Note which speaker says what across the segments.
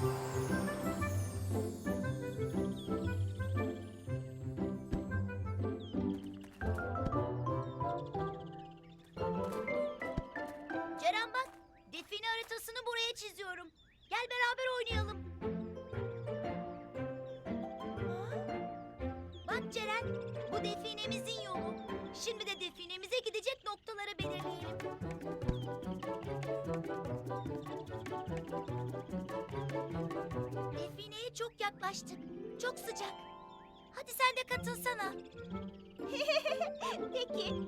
Speaker 1: Ceren bak, define haritasını buraya çiziyorum. Gel beraber oynayalım. Bak Ceren, bu definemizin yolu. Şimdi de definemize gidecek noktaları belirleyelim. Defineye çok yaklaştık. Çok sıcak. Hadi sen de katılsana. Peki.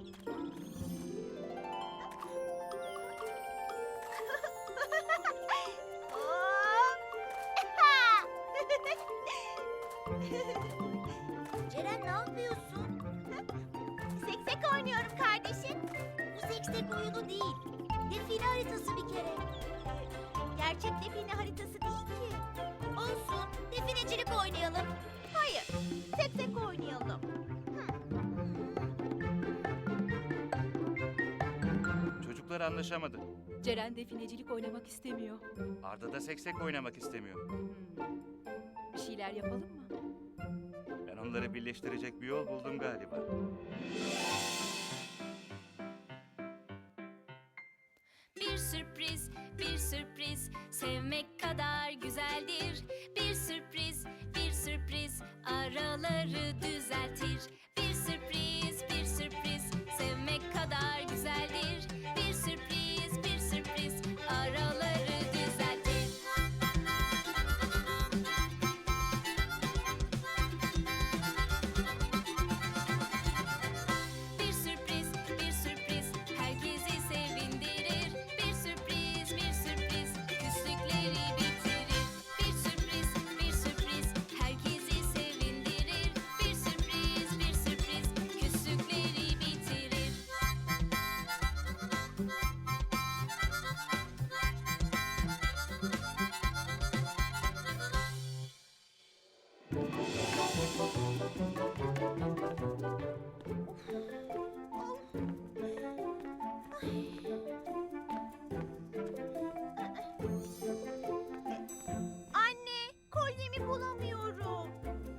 Speaker 1: Ceren ne yapıyorsun? Seksek oynuyorum kardeşim. Bu seksek oyunu değil. Define haritası bir kere. Gerçek define haritası değil ki. Olsun. Definecilik oynayalım. Hayır. Seksek oynayalım.
Speaker 2: Çocuklar anlaşamadı.
Speaker 3: Ceren definecilik oynamak istemiyor.
Speaker 2: Arda da seksek oynamak istemiyor.
Speaker 3: Hmm. Bir şeyler yapalım mı?
Speaker 2: Ben onları birleştirecek bir yol buldum galiba.
Speaker 4: Sürpriz, bir sürpriz. Sevmek kadar
Speaker 1: Anne, kolyemi bulamıyorum.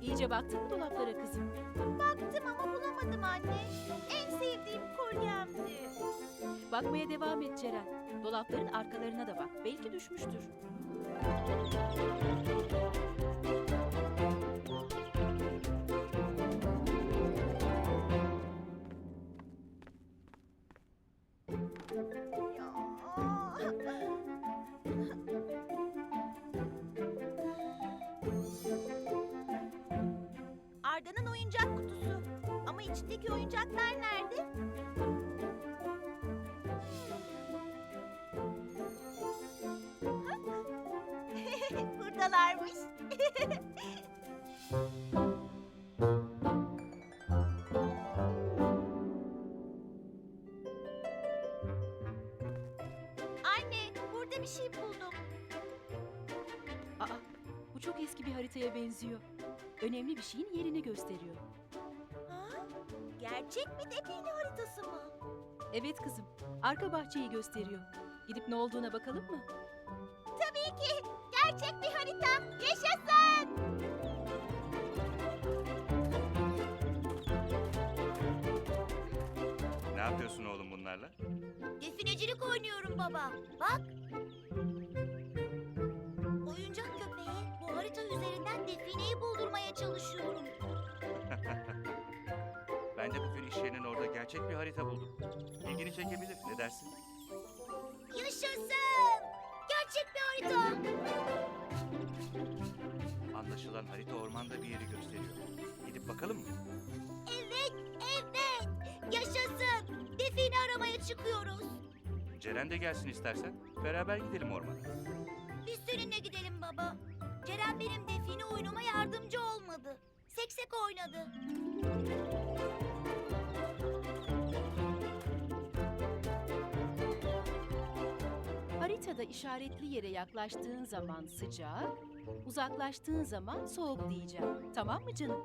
Speaker 3: İyice baktın mı dolaplara kızım?
Speaker 1: Baktım ama bulamadım anne. En sevdiğim kolyemdi.
Speaker 3: Bakmaya devam et Ceren. Dolapların arkalarına da bak. Belki düşmüştür.
Speaker 1: Ama içindeki oyuncaklar nerede? Buradalarmış. Anne, burada bir şey buldum.
Speaker 3: Aa, bu çok eski bir haritaya benziyor. Önemli bir şeyin yerini gösteriyor.
Speaker 1: Gerçek bir define haritası mı?
Speaker 3: Evet kızım. Arka bahçeyi gösteriyor. Gidip ne olduğuna bakalım mı?
Speaker 1: Tabii ki. Gerçek bir harita. Yaşasın.
Speaker 2: Ne yapıyorsun oğlum bunlarla?
Speaker 1: Definecilik oynuyorum baba. Bak. Oyuncak köpeğe bu harita üzerinden defineyi buldurmaya çalışıyorum.
Speaker 2: Ben de bugün iş yerinin orada gerçek bir harita buldum. İlgini çekebilir. Ne dersin?
Speaker 1: Yaşasın. Gerçek bir harita.
Speaker 2: Anlaşılan harita ormanda bir yeri gösteriyor. Gidip bakalım mı?
Speaker 1: Evet, evet. Yaşasın. Define aramaya çıkıyoruz.
Speaker 2: Ceren de gelsin istersen. Beraber gidelim ormana.
Speaker 1: Biz seninle gidelim baba. Ceren benim define oyunuma yardımcı olmadı. Seksek oynadı.
Speaker 3: Haritada işaretli yere yaklaştığın zaman sıcak, uzaklaştığın zaman soğuk diyeceğim. Tamam mı canım?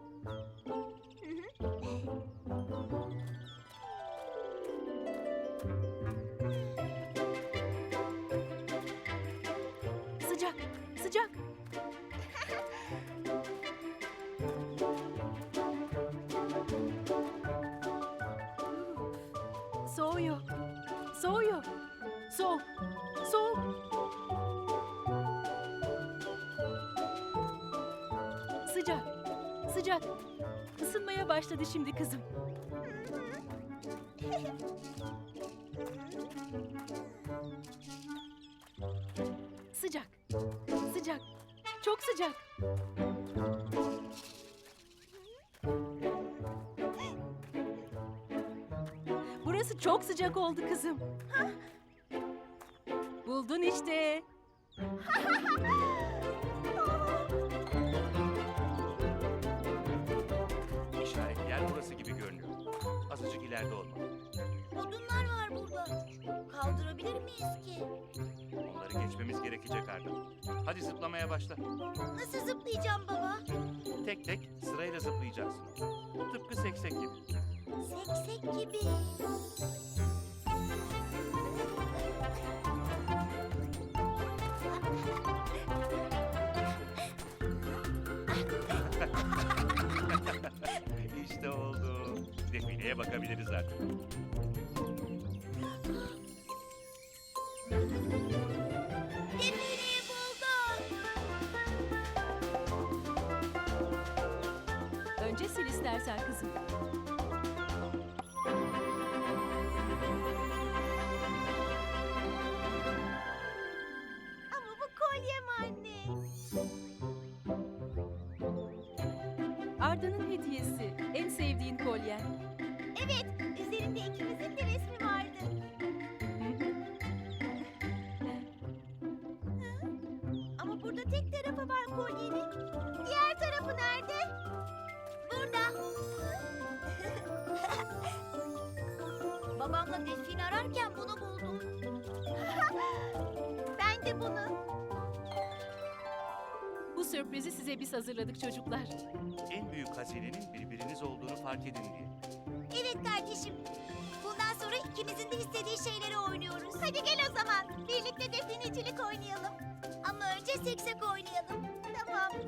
Speaker 3: Sıcak, sıcak. Soğuyor, soğuyor. Soğuk, Rapunzel. Sıcak, sıcak. Isınmaya başladı şimdi kızım. sıcak, sıcak. Çok sıcak. Burası çok sıcak oldu kızım. Hah. Buldun işte.
Speaker 2: İşaret yer burası gibi görünüyor. Azıcık ileride olmalı.
Speaker 1: Odunlar var burada. Kaldırabilir miyiz ki?
Speaker 2: Onları geçmemiz gerekecek Arda. Hadi zıplamaya başla.
Speaker 1: Nasıl zıplayacağım baba?
Speaker 2: Tek tek sırayla zıplayacaksın. Tıpkı seksek gibi.
Speaker 1: Seksek gibi.
Speaker 2: İşte oldu. Defineye bakabiliriz artık.
Speaker 1: Defineyi buldum.
Speaker 3: Önce sil istersen kızım. Arda'nın hediyesi. En sevdiğin kolyen.
Speaker 1: Evet, üzerinde ikimizin de resmi vardı. Ama burada tek tarafı var kolyenin. Diğer tarafı nerede? Burada. Babamla define ararken bunu buldum. ben de bunu.
Speaker 3: Sürprizi size biz hazırladık çocuklar.
Speaker 2: En büyük hazinenin birbiriniz olduğunu fark edin diye.
Speaker 1: Evet kardeşim. Bundan sonra ikimizin de istediği şeyleri oynuyoruz. Hadi gel o zaman. Birlikte definecilik oynayalım. Ama önce seksek oynayalım. Tamam.